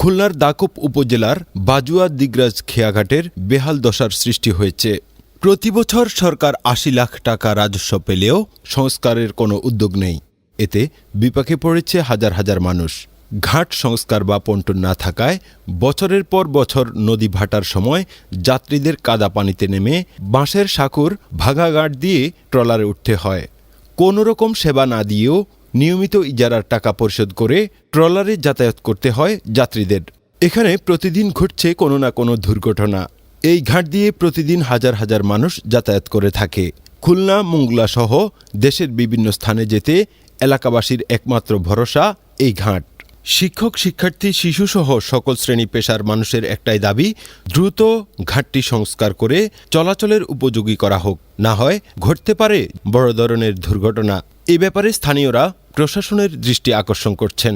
খুলনার দাকব উপজেলার বাজুয়া দিগরাজ খেয়াঘাটের বেহাল দশার সৃষ্টি হয়েছে। প্রতি বছর সরকার আশি লাখ টাকা রাজস্ব পেলেও সংস্কারের কোনো উদ্যোগ নেই। এতে বিপাকে পড়েছে হাজার হাজার মানুষ। ঘাট সংস্কার বা পন্টন না থাকায় বছরের পর বছর নদী ভাটার সময় যাত্রীদের কাদা পানিতে নেমে বাঁশের সাঁকুর ভাঙা দিয়ে ট্রলারে উঠতে হয়। কোনো রকম সেবা না দিয়েও নিয়মিত ইজারার টাকা পরিশোধ করে ট্রলারে যাতায়াত করতে হয় যাত্রীদের। এখানে প্রতিদিন ঘটছে কোনো না কোনো দুর্ঘটনা। এই ঘাট দিয়ে প্রতিদিন হাজার হাজার মানুষ যাতায়াত করে থাকে। খুলনা মুংলা সহ দেশের বিভিন্ন স্থানে যেতে এলাকাবাসীর একমাত্র ভরসা এই ঘাট। শিক্ষক, শিক্ষার্থী, শিশুসহ সকল শ্রেণি পেশার মানুষের একটাই দাবি, দ্রুত ঘাটটি সংস্কার করে চলাচলের উপযোগী করা হোক। না হয় ঘটতে পারে বড় ধরনের দুর্ঘটনা। এ ব্যাপারে স্থানীয়রা প্রশাসনের দৃষ্টি আকর্ষণ করছেন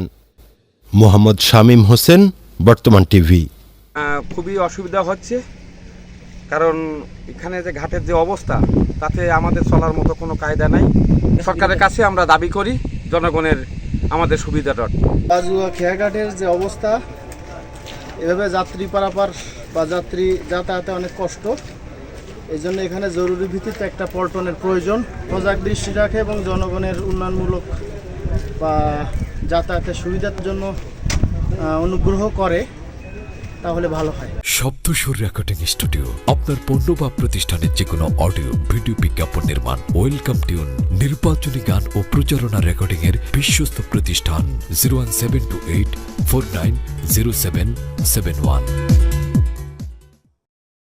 মোহাম্মদ শামীম হোসেন বর্তমান টিভি। খুবই অসুবিধা হচ্ছে কারণ এখানে যে ঘাটের যে অবস্থা তাতে আমাদের চলার মতো কোনো কায়দা নাই। সরকারের কাছে আমরা দাবি করি জনগণের আমাদের সুবিধাটা বাজুয়া খেয়াঘাটের যে অবস্থা এভাবে যাত্রী পারাপার বা যাত্রী যাতায়াতে অনেক কষ্ট। এই জন্য এখানে জরুরি ভিত্তিতে একটা পল্টনের প্রয়োজন। সজাগ দৃষ্টি রাখে এবং জনগণের উন্নয়নমূলক বা যাতায়াতের সুবিধার জন্য অনুগ্রহ করে, তাহলে ভালো হয়। শব্দস্বর রেকর্ডিং স্টুডিও, আপনার পণ্য বা প্রতিষ্ঠানের যে কোনো অডিও, ভিডিও বিজ্ঞাপন নির্মাণ, ওয়েলকাম টিউন, নির্বাচনী গান ও প্রচারণা রেকর্ডিং এর বিশ্বস্ত প্রতিষ্ঠান zero one seven two eight four nine zero seven seven one